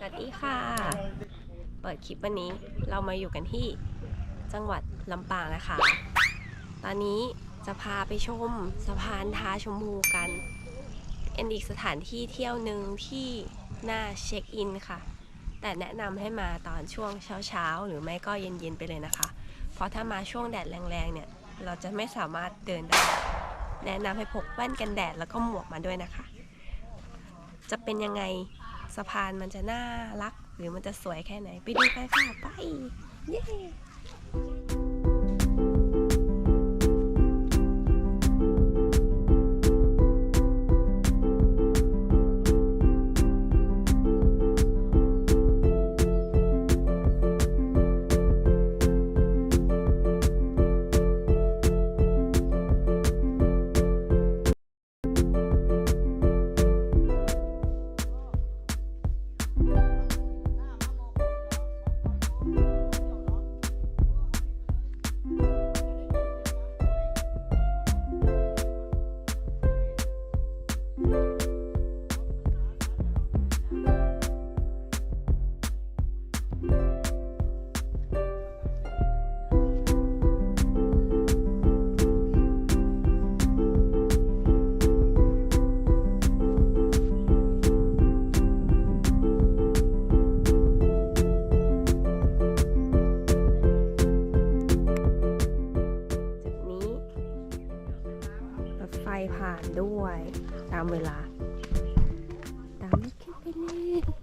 สวัสดีค่ะ เปิดคลิปวันนี้เรามาอยู่กันที่จังหวัดลำปางนะคะ ตอนนี้จะพาไปชมสะพานทาชมพูกันเป็นอีกสถานที่เที่ยวหนึ่งที่น่าเช็คอินค่ะ แต่แนะนำให้มาตอนช่วงเช้าๆ หรือไม่ก็เย็นๆไปเลยนะคะ เพราะถ้ามาช่วงแดดแรงๆเนี่ย เราจะไม่สามารถเดินได้ แนะนำให้พกแว่นกันแดดแล้วก็หมวกมาด้วยนะคะ จะเป็นยังไง สะพานมันจะน่ารัก หรือมันจะสวยแค่ไหน ไปดูกันค่ะ ไป เย้ ด้วย ตามเวลา ตามนี้ขึ้นไปเลย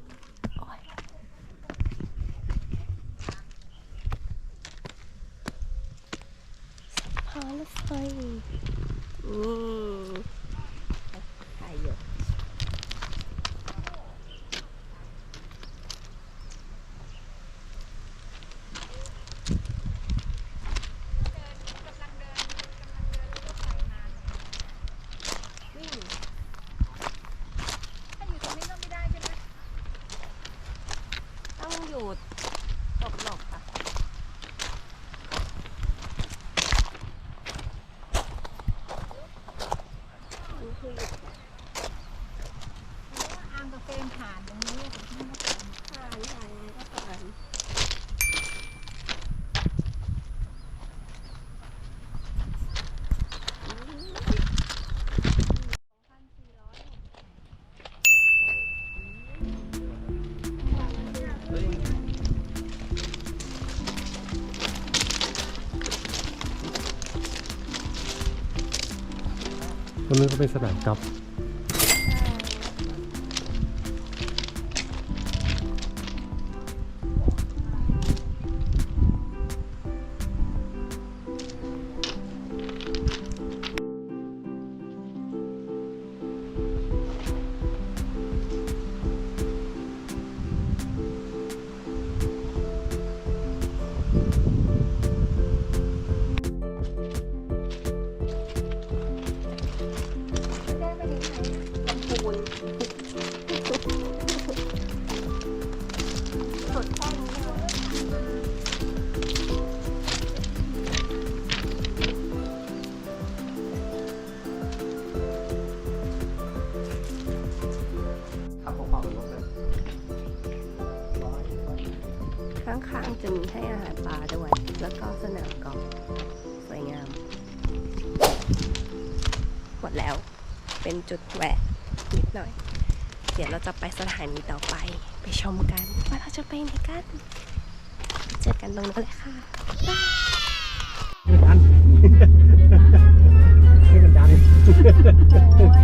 รงนี้นก็เป็นสนามกอล์ฟ แล้ว เป็นจุดแหวะนิดหน่อย เดี๋ยวเราจะไปสถานีต่อไป ไปชมกันว่าเราจะไปไหนกัน เจอกันตรงนั้นเลยค่ะขึ้นกันขึ้นกันจานโอ้ย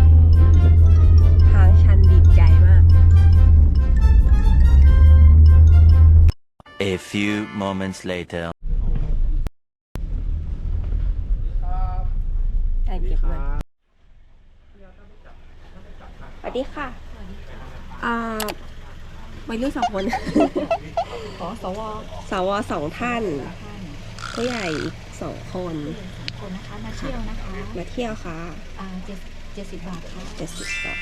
ทางชันบีบใจมาก A few moments later. ได้เก็บเงินส วัสดีค่ะอ่าวัยรุ่นสองคน ขอสวสวสองท่านผู้ใหญ่อีกสองคนคนนะคะมาเที่ยวนะคะมาเที่ยวค่ะอ่าเจ็ดเจ็ดสิบบาทค่ะเจ็ดสิบบาท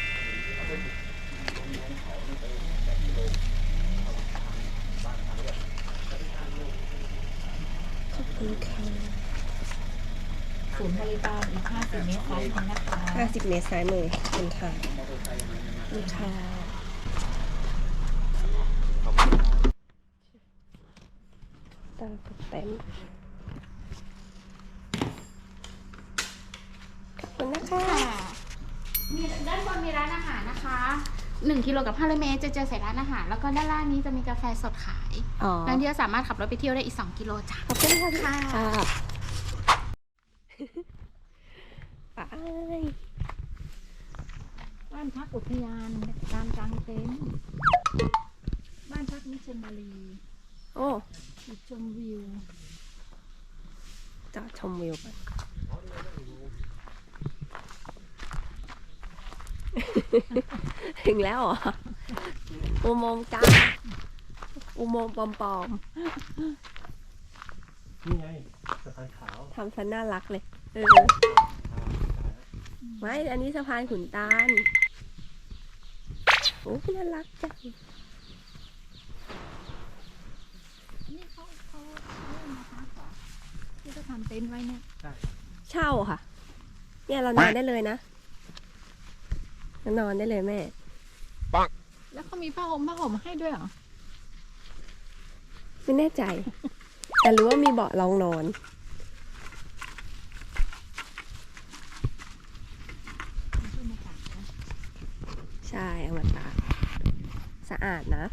ขอบคุณค่ะศูนย์บริการอีกห้าสิบเมตรซ้ายมือนะคะห้าสิบเมตรซ้ายมือขอบคุณค่ะ ดีค่ะตั้งต็มขอบคุณนะคะมีด้านบนมีร้านอาหารนะคะหนึ่งกิโลกับห้าร้ยเมตรจะเจอใส่ร้านอาหาร แล้วก็ด้านล่างนี้จะมีกาแฟสดขายอ๋แล้วเดียวสามารถขับรถไปเที่ยวได้อีกสองกิโลจ้ะขอบคุณค่ะ ค่ะ อุทยานการกลางเต็นท์บ้านพักมิชชันนารีโอ้จุดชมวิวจอดชมวิวก่อนถึงแล้วเหรอ อุโมงค์จ้าอุโมงค์ปลอมนี่ไงสะพานขาวๆทำซะน่ารักเลย เออ ไม่ อันนี้สะพานขุนตาล โอ้ยน่ารักจังนี่เขาเขาเขาเล่นมาพักเหรอที่เขาทำเต็นท์ไว้เนี่ยเช่าค่ะ เนี่ยเรานอนได้เลยนะเรานอนได้เลยแม่ แล้วเขามีผ้าห่มผ้าห่มให้ด้วยเหรอ ไม่แน่ใจ แต่รู้ว่ามีเบาะรองนอน ช่วยมาจัดนะ ใช่เอามาตากสะอาดนะ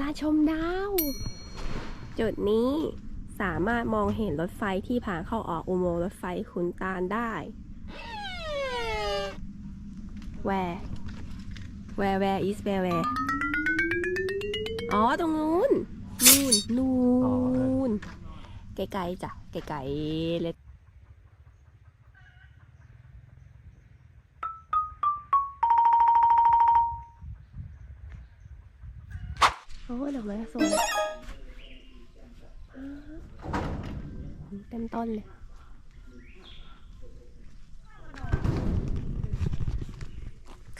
ลาชมดาว จุดนี้ สามารถมองเห็นรถไฟที่ผ่านเข้าออกอุโมงค์รถไฟขุนตาลได้ where where where is where where อ๋อ ตรงนู้น นู่น นู่น ไกลๆจ้ะ ไกลๆเลยโอ้ดอกไม้สวย เต็มต้นเลย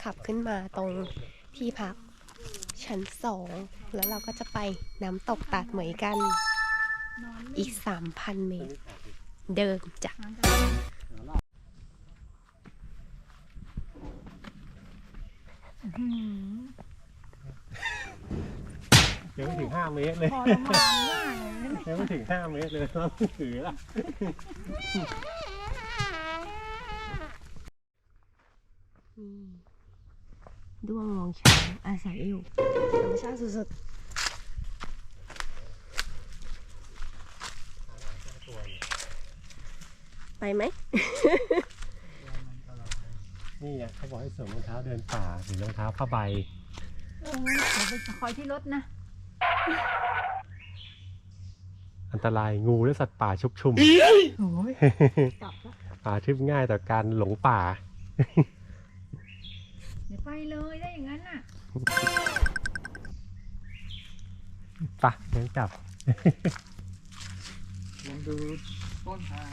ขับขึ้นมาตรงที่พักชั้นสองแล้วเราก็จะไปน้ำตกตาดเหมยกันนอนอีก 3,000 เมตร เดิมจ้ะทานกันอื้อหือยังไม่ถึงห้าเมตรเลยทรมานมากเล ยนะยังไม่ถึงห้าเมตรเลยเราถือละนี่ด้วงมองช้างอาศัยอยู่ธรรมชาติสุดๆ ไปไหม นี่ไงเขาบอกให้สวมรองเท้าเดินป่าหรือรองเท้าผ้าใบเออเดี๋ยวไปคอยที่รถนะ อันตรายงูและสัตว์ป่าชุกชุมโอ้ยกลับแล้วป่าทึบง่ายต่อการหลงป่า เดี๋ยวไปเลยได้อย่างนั้นน่ะปะเดินกลับ ลองดูต้นทาง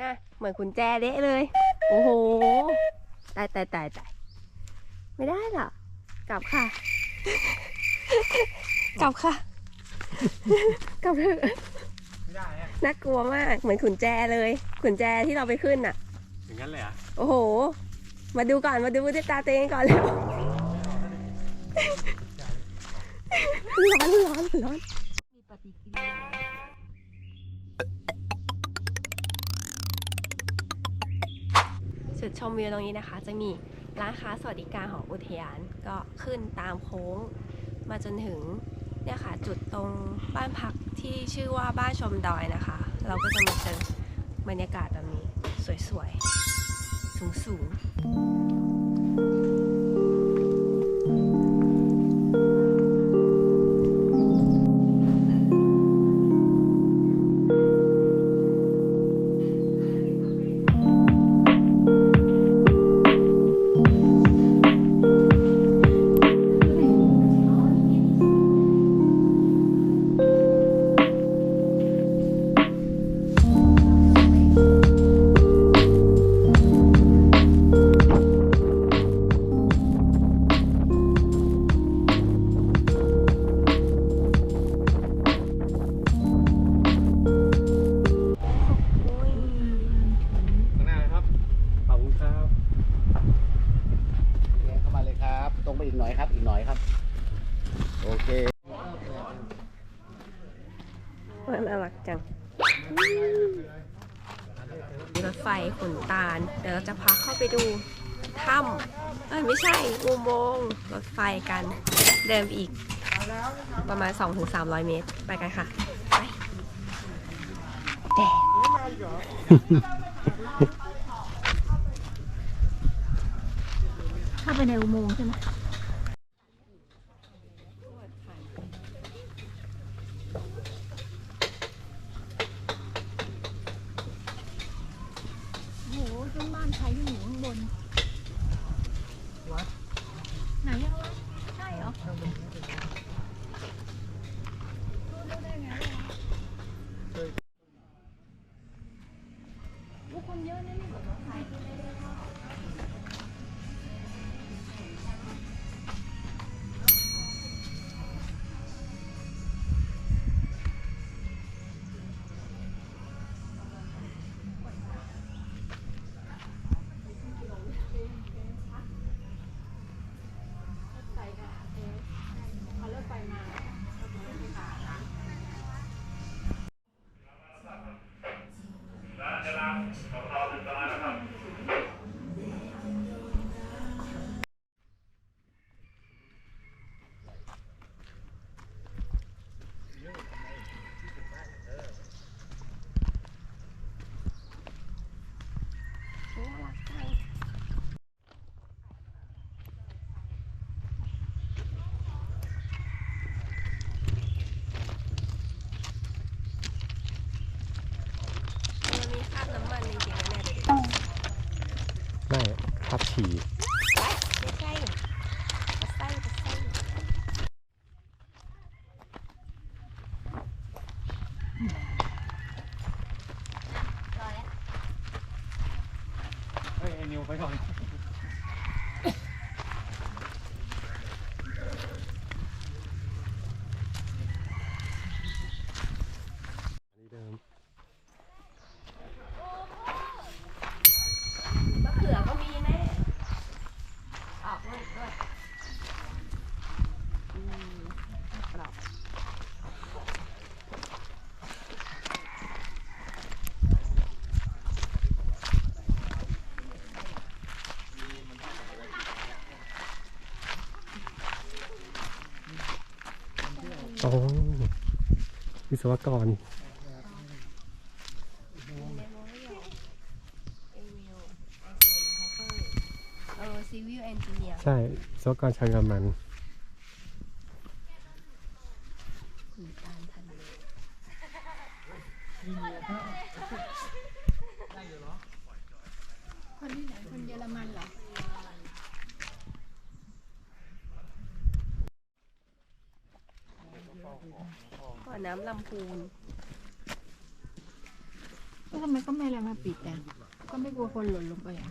น่ะเหมือนกุญแจเละเลย โอ้โห ตายตายตายตายไม่ได้หรอกกลับค่ะ กลับค่ะ กลับเถอะไม่ได้อะน่ากลัวมาก เหมือนขุนแจเลยขุนแจที่เราไปขึ้นน่ะ อย่างนั้นเลยอะโอ้โห มาดูก่อน มาดูด้วยตาตัวเองก่อนแล้วร้อนร้อนร้อนมีปฏิกิริยาจุดชมวิวตรงนี้นะคะ จะมีร้านค้าสวัสดิการของอุทยานก็ขึ้นตามโค้ง มาจนถึง เนี่ยค่ะจุดตรงบ้านพักที่ชื่อว่าบ้านชมดอยนะคะ เราก็จะมาเจอบรรยากาศแบบนี้ สวยๆ สูงๆ ครับ โอเคมันอลักจังรถไฟขนตาล เดี๋ยวเราจะพาเข้าไปดูถ้ำเอ้ยไม่ใช่ อุโมงรถไฟกัน เดิมอีกประมาณ 2-300 เมตร ไปกันค่ะ ไปแดดเข้าไปในอุโมงใช่ไหม โอ้วิศวกร เออ civil engineer ใช่วิ ศวกรชาวเยอรมันขุนตาลทันเลคนที่ไหนคนเยอรมันเหรอบ่อน้ำลำพูนแล้วทำไมก็ไม่อะไรมาปิดอะ ก็ไม่กลัวคนหล่นลงไปอะ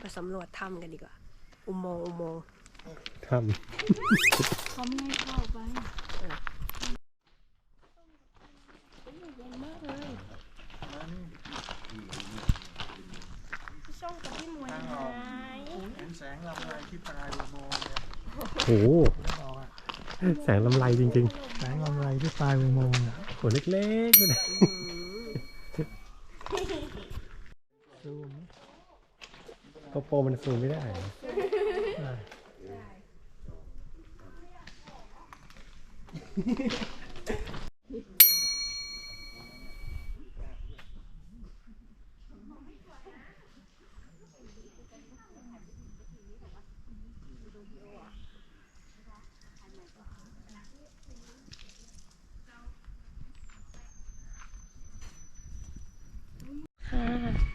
ไปสำรวจถ้ำกันดีกว่า อุโมงค์อุโมงค์ถ้เขาไม่ให้เข้าไปช่องกับพี่มวยหายเห็นแสงลำไรที่ปลายอุโมงค์เนี่ยำโอ้โหบอกอะแสงลำไรจริงแสงลำไรที่ปลายอุโมงค์เนี่ยๆหัวเล็กๆด้วยนะซู โกโปรมันซูมไม่ได้อะ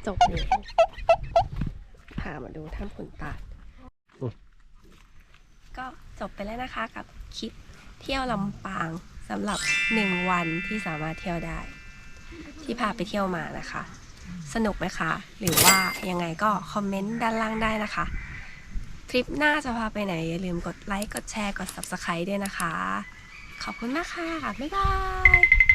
จบเลย พามาดูถ้ำขุนตาด ก็จบไปแล้วนะคะกับคลิปเที่ยวลำปางสำหรับหนึ่งวันที่สามารถเที่ยวได้ ที่พาไปเที่ยวมานะคะ สนุกไหมคะ หรือว่ายังไงก็คอมเมนต์ด้านล่างได้นะคะ คลิปหน้าจะพาไปไหน อย่าลืมกดไลค์กดแชร์กด Subscribe ด้วยนะคะ ขอบคุณมากค่ะ บ๊ายบาย